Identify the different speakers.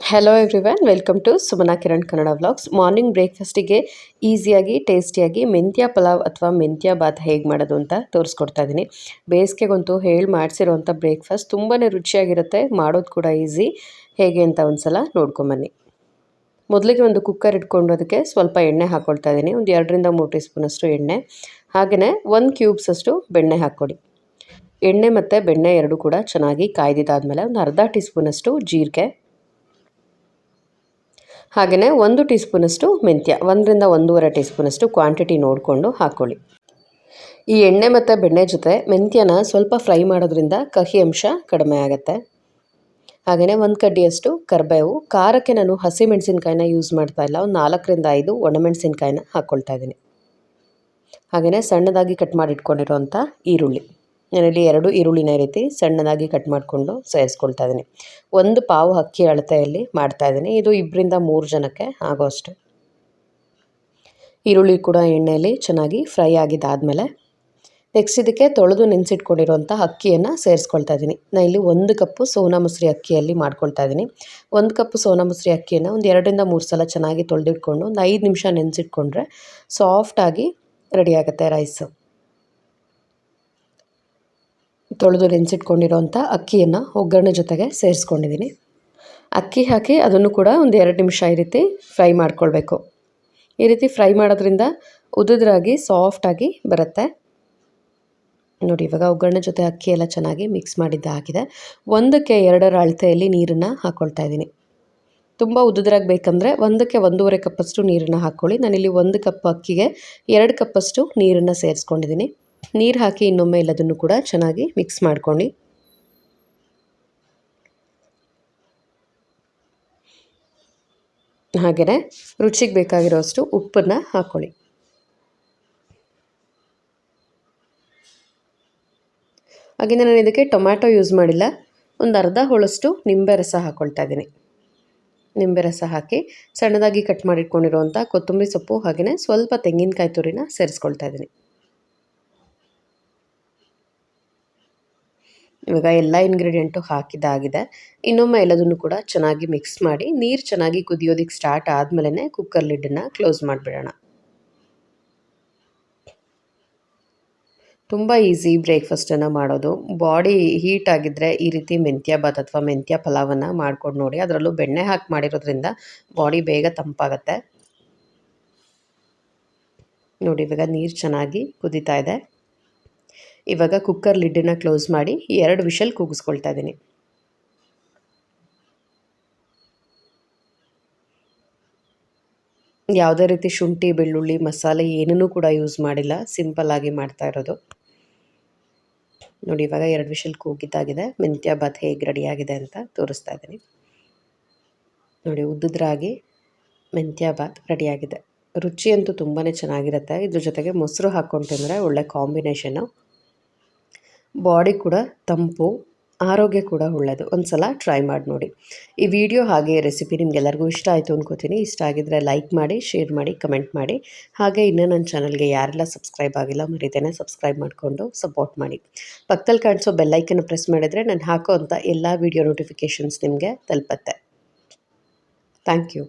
Speaker 1: Hello everyone welcome to Sumana Kiran Kannada vlogs morning ಬ್ರೇಕ್ಫಾಸ್ಟಿಗೆ ಈಸಿಯಾಗಿ ಟೇಸ್ಟಿಯಾಗಿ ಮೆಂತ್ಯ ಪಲಾವ್ ಅಥವಾ ಮೆಂತ್ಯ ಬಾತ್ ಹೇಗೆ ಮಾಡೋದು ಅಂತ ತೋರಿಸ್ಕೊಡ್ತಾ ಇದ್ದೀನಿ ಬೇಸಿಗೆಗಂತೂ ಹೇಳಿ ಮಾಡಿಸಿರುವಂಥ ಬ್ರೇಕ್ಫಾಸ್ಟ್ ತುಂಬಾ ರುಚಿಯಾಗಿರುತ್ತೆ, ಮಾಡೋದು ಕೂಡ ಈಸಿ ಹೇಗೆ ಅಂತ ಒಂದು ಸಲ ನೋಡ್ಕೊಂಬನ್ನಿ ಮೊದಲಿಗೆ ಒಂದು ಕುಕ್ಕರ್ ಇಟ್ಕೊಂಡು ಅದಕ್ಕೆ ಸ್ವಲ್ಪ ಎಣ್ಣೆ ಹಾಕ್ಕೊಳ್ತಾ ಇದ್ದೀನಿ ಒಂದು ಎರಡರಿಂದ ಮೂರು ಟೀ ಸ್ಪೂನಷ್ಟು ಎಣ್ಣೆ. ಹಾಗೆಯೇ ಒಂದು ಕ್ಯೂಬ್ಸಷ್ಟು ಬೆಣ್ಣೆ ಹಾಕ್ಕೊಡಿ. ಎಣ್ಣೆ ಮತ್ತು ಬೆಣ್ಣೆ ಎರಡೂ ಕೂಡ ಚೆನ್ನಾಗಿ ಕಾಯ್ದಿದ್ದಾದಮೇಲೆ ಒಂದು ಅರ್ಧ ಟೀ ಸ್ಪೂನಷ್ಟು ಜೀರಿಗೆ. ಹಾಗೆಯೇ ಒಂದು ಟೀ ಸ್ಪೂನಷ್ಟು ಮೆಂತ್ಯ, ಒಂದರಿಂದ ಒಂದೂವರೆ ಟೀ ಸ್ಪೂನಷ್ಟು ಕ್ವಾಂಟಿಟಿ ನೋಡಿಕೊಂಡು ಹಾಕ್ಕೊಳ್ಳಿ ಈ ಎಣ್ಣೆ ಮತ್ತು ಬೆಣ್ಣೆ ಜೊತೆ ಮೆಂತ್ಯನ ಸ್ವಲ್ಪ ಫ್ರೈ ಮಾಡೋದ್ರಿಂದ ಕಹಿ ಅಂಶ ಕಡಿಮೆ ಆಗುತ್ತೆ. ಹಾಗೆಯೇ ಒಂದು ಕಡ್ಡಿಯಷ್ಟು ಕರಿಬೇವು, ಖಾರಕ್ಕೆ ನಾನು ಹಸಿ ಮೆಣಸಿನ್ಕಾಯಿನ ಯೂಸ್ ಮಾಡ್ತಾ ಇಲ್ಲ, ಒಂದು ನಾಲ್ಕರಿಂದ ಐದು ಒಣಮೆಣಸಿನ್ಕಾಯಿನ ಹಾಕ್ಕೊಳ್ತಾ ಇದ್ದೀನಿ. ಹಾಗೆಯೇ ಸಣ್ಣದಾಗಿ ಕಟ್ ಮಾಡಿ ಇಟ್ಕೊಂಡಿರೋಂಥ ಈರುಳ್ಳಿ. ನಾನಿಲ್ಲಿ ಎರಡು ಈರುಳ್ಳಿನ ರೀತಿ ಸಣ್ಣದಾಗಿ ಕಟ್ ಮಾಡಿಕೊಂಡು ಸೇರಿಸ್ಕೊಳ್ತಾ ಇದ್ದೀನಿ. ಒಂದು ಪಾವು ಅಕ್ಕಿ ಅಳತೆಯಲ್ಲಿ ಮಾಡ್ತಾ ಇದ್ದೀನಿ. ಇದು ಇಬ್ಬರಿಂದ ಮೂರು ಜನಕ್ಕೆ ಆಗೋಷ್ಟು ಈರುಳ್ಳಿ ಕೂಡ ಎಣ್ಣೆಯಲ್ಲಿ ಚೆನ್ನಾಗಿ ಫ್ರೈ ಆಗಿದ್ದಾದಮೇಲೆ ನೆಕ್ಸ್ಟ್ ಇದಕ್ಕೆ ತೊಳೆದು ನೆನೆಸಿಟ್ಕೊಂಡಿರುವಂಥ ಅಕ್ಕಿಯನ್ನು ಸೇರಿಸ್ಕೊಳ್ತಾ ಇದ್ದೀನಿ. ನಾನು ಇಲ್ಲಿ ಒಂದು ಕಪ್ಪು ಸೋನಾ ಮೊಸರಿ ಅಕ್ಕಿಯಲ್ಲಿ ಮಾಡ್ಕೊಳ್ತಾ ಇದ್ದೀನಿ. ಒಂದು ಕಪ್ಪು ಸೋನಾ ಮೊಸರಿ ಅಕ್ಕಿಯನ್ನು ಒಂದು ಎರಡರಿಂದ ಮೂರು ಸಲ ಚೆನ್ನಾಗಿ ತೊಳೆದಿಟ್ಕೊಂಡು ಒಂದು ಐದು ನಿಮಿಷ ನೆನೆಸಿಟ್ಕೊಂಡ್ರೆ ಸಾಫ್ಟಾಗಿ ರೆಡಿಯಾಗುತ್ತೆ ರೈಸು ತೊಳೆದು ನೆನೆಸಿಟ್ಕೊಂಡಿರೋಂಥ ಅಕ್ಕಿಯನ್ನು ಒಗ್ಗರಣೆ ಜೊತೆಗೆ ಸೇರಿಸ್ಕೊಂಡಿದ್ದೀನಿ. ಅಕ್ಕಿ ಹಾಕಿ ಅದನ್ನು ಕೂಡ ಒಂದು ಎರಡು ನಿಮಿಷ ಈ ರೀತಿ ಫ್ರೈ ಮಾಡ್ಕೊಳ್ಬೇಕು. ಈ ರೀತಿ ಫ್ರೈ ಮಾಡೋದ್ರಿಂದ ಉದುದ್ರಾಗಿ ಸಾಫ್ಟಾಗಿ ಬರುತ್ತೆ. ನೋಡಿ, ಇವಾಗ ಒಗ್ಗರಣೆ ಜೊತೆ ಅಕ್ಕಿ ಎಲ್ಲ ಚೆನ್ನಾಗಿ ಮಿಕ್ಸ್ ಮಾಡಿದ್ದಾಗಿದೆ ಒಂದಕ್ಕೆ ಎರಡರ ಅಳತೆಯಲ್ಲಿ ನೀರನ್ನು ಹಾಕ್ಕೊಳ್ತಾ ಇದ್ದೀನಿ. ತುಂಬ ಉದುದ್ರಾಗಿ ಬೇಕಂದರೆ ಒಂದಕ್ಕೆ ಒಂದೂವರೆ ಕಪ್ಪಷ್ಟು ನೀರನ್ನು ಹಾಕ್ಕೊಳ್ಳಿ. ನಾನಿಲ್ಲಿ ಒಂದು ಕಪ್ ಅಕ್ಕಿಗೆ ಎರಡು ಕಪ್ಪಷ್ಟು ನೀರನ್ನು ಸೇರಿಸ್ಕೊಂಡಿದ್ದೀನಿ. ನೀರು ಹಾಕಿ ಇನ್ನೊಮ್ಮೆ ಎಲ್ಲದನ್ನು ಕೂಡ ಚೆನ್ನಾಗಿ ಮಿಕ್ಸ್ ಮಾಡ್ಕೊಂಡು ಹಾಗೆಯೇ ರುಚಿಗೆ ಬೇಕಾಗಿರೋಷ್ಟು ಉಪ್ಪನ್ನು ಹಾಕ್ಕೊಳ್ಳಿ ಹಾಗೆಯೇ ನಾನು ಇದಕ್ಕೆ ಟೊಮ್ಯಾಟೊ ಯೂಸ್ ಮಾಡಿಲ್ಲ. ಒಂದು ಅರ್ಧ ಹೋಳಷ್ಟು ನಿಂಬೆ ರಸ ಹಾಕ್ಕೊಳ್ತಾ ಇದ್ದೀನಿ. ನಿಂಬೆ ರಸ ಹಾಕಿ ಸಣ್ಣದಾಗಿ ಕಟ್ ಮಾಡಿಟ್ಕೊಂಡಿರುವಂಥ ಕೊತ್ತಂಬರಿ ಸೊಪ್ಪು ಹಾಗೆಯೇ ಸ್ವಲ್ಪ ತೆಂಗಿನಕಾಯಿ ತುರಿನ ಸೇರಿಸ್ಕೊಳ್ತಾ ಇದ್ದೀನಿ. ಇವಾಗ ಎಲ್ಲ ಇಂಗ್ರೀಡಿಯೆಂಟು ಹಾಕಿದ್ದಾಗಿದೆ. ಇನ್ನೊಮ್ಮೆ ಎಲ್ಲದನ್ನು ಕೂಡ ಚೆನ್ನಾಗಿ ಮಿಕ್ಸ್ ಮಾಡಿ, ನೀರು ಚೆನ್ನಾಗಿ ಕುದಿಯೋದಕ್ಕೆ ಸ್ಟಾರ್ಟ್ ಆದಮೇಲೆ ಕುಕ್ಕರ್ ಲಿಡ್ಡನ್ನು ಕ್ಲೋಸ್ ಮಾಡಿಬಿಡೋಣ. ತುಂಬ ಈಸಿ ಬ್ರೇಕ್ಫಾಸ್ಟನ್ನು ಮಾಡೋದು. ಬಾಡಿ ಹೀಟ್ ಆಗಿದ್ದರೆ ಈ ರೀತಿ ಮೆಂತ್ಯ ಬಾತ್ ಅಥವಾ ಮೆಂತ್ಯ ಪಲಾವನ್ನು ಮಾಡ್ಕೊಂಡು ನೋಡಿ. ಅದರಲ್ಲೂ ಬೆಣ್ಣೆ ಹಾಕಿ ಮಾಡಿರೋದ್ರಿಂದ ಬಾಡಿ ಬೇಗ ತಂಪಾಗತ್ತೆ. ನೋಡಿ ಇವಾಗ ನೀರು ಚೆನ್ನಾಗಿ ಕುದೀತಾ ಇದೆ. ಇವಾಗ ಕುಕ್ಕರ್ ಲಿಡ್ಡನ್ನು ಕ್ಲೋಸ್ ಮಾಡಿ ಎರಡು ವಿಷಲ್ ಕೂಗಿಸ್ಕೊಳ್ತಾ ಇದ್ದೀನಿ. ಯಾವುದೇ ರೀತಿ ಶುಂಠಿ, ಬೆಳ್ಳುಳ್ಳಿ, ಮಸಾಲೆ ಏನೂ ಕೂಡ ಯೂಸ್ ಮಾಡಿಲ್ಲ ಸಿಂಪಲ್ಲಾಗಿ ಮಾಡ್ತಾ ಇರೋದು. ನೋಡಿ, ಇವಾಗ ಎರಡು ವಿಷಲ್ ಕೂಗಿದ್ದಾಗಿದೆ, ಮೆಂತ್ಯ ಬಾತ್ ಹೇಗೆ ರೆಡಿಯಾಗಿದೆ ಅಂತ ತೋರಿಸ್ತಾ ಇದ್ದೀನಿ. ನೋಡಿ ಉದ್ದುದ್ರಾಗಿ ಮೆಂತ್ಯ ಬಾತ್ ರೆಡಿಯಾಗಿದೆ ರುಚಿ ಅಂತೂ ತುಂಬಾ ಚೆನ್ನಾಗಿರುತ್ತೆ. ಇದ್ರ ಜೊತೆಗೆ ಮೊಸರು ಹಾಕ್ಕೊಂಡು ತಿಂದರೆ ಒಳ್ಳೆ ಕಾಂಬಿನೇಷನ್ನು ಬಾಡಿ ಕೂಡ ತಂಪು, ಆರೋಗ್ಯ ಕೂಡ ಒಳ್ಳೆಯದು ಒಂದು ಸಲ ಟ್ರೈ ಮಾಡಿ ನೋಡಿ. ಈ ವಿಡಿಯೋ ಹಾಗೆ ರೆಸಿಪಿ ನಿಮಗೆಲ್ಲರಿಗೂ ಇಷ್ಟ ಆಯಿತು ಅಂದ್ಕೋತೀನಿ ಇಷ್ಟ ಆಗಿದ್ದರೆ ಲೈಕ್ ಮಾಡಿ ಶೇರ್ ಮಾಡಿ ಕಮೆಂಟ್ ಮಾಡಿ. ಹಾಗೆ ಇನ್ನೂ ನನ್ನ ಚಾನಲ್ಗೆ ಯಾರೆಲ್ಲ ಸಬ್ಸ್ಕ್ರೈಬ್ ಆಗಿಲ್ಲ, ಮರಿತೇನೆ ಸಬ್ಸ್ಕ್ರೈಬ್ ಮಾಡಿಕೊಂಡು ಸಪೋರ್ಟ್ ಮಾಡಿ. ಪಕ್ಕದಲ್ಲಿ ಕಾಣಿಸೋ ಬೆಲ್ಲೈಕನ್ನು ಪ್ರೆಸ್ ಮಾಡಿದರೆ ನಾನು ಹಾಕೋ ಅಂಥ ಎಲ್ಲ ವೀಡಿಯೋ ನೋಟಿಫಿಕೇಷನ್ಸ್ ನಿಮಗೆ ತಲುಪತ್ತೆ. Thank you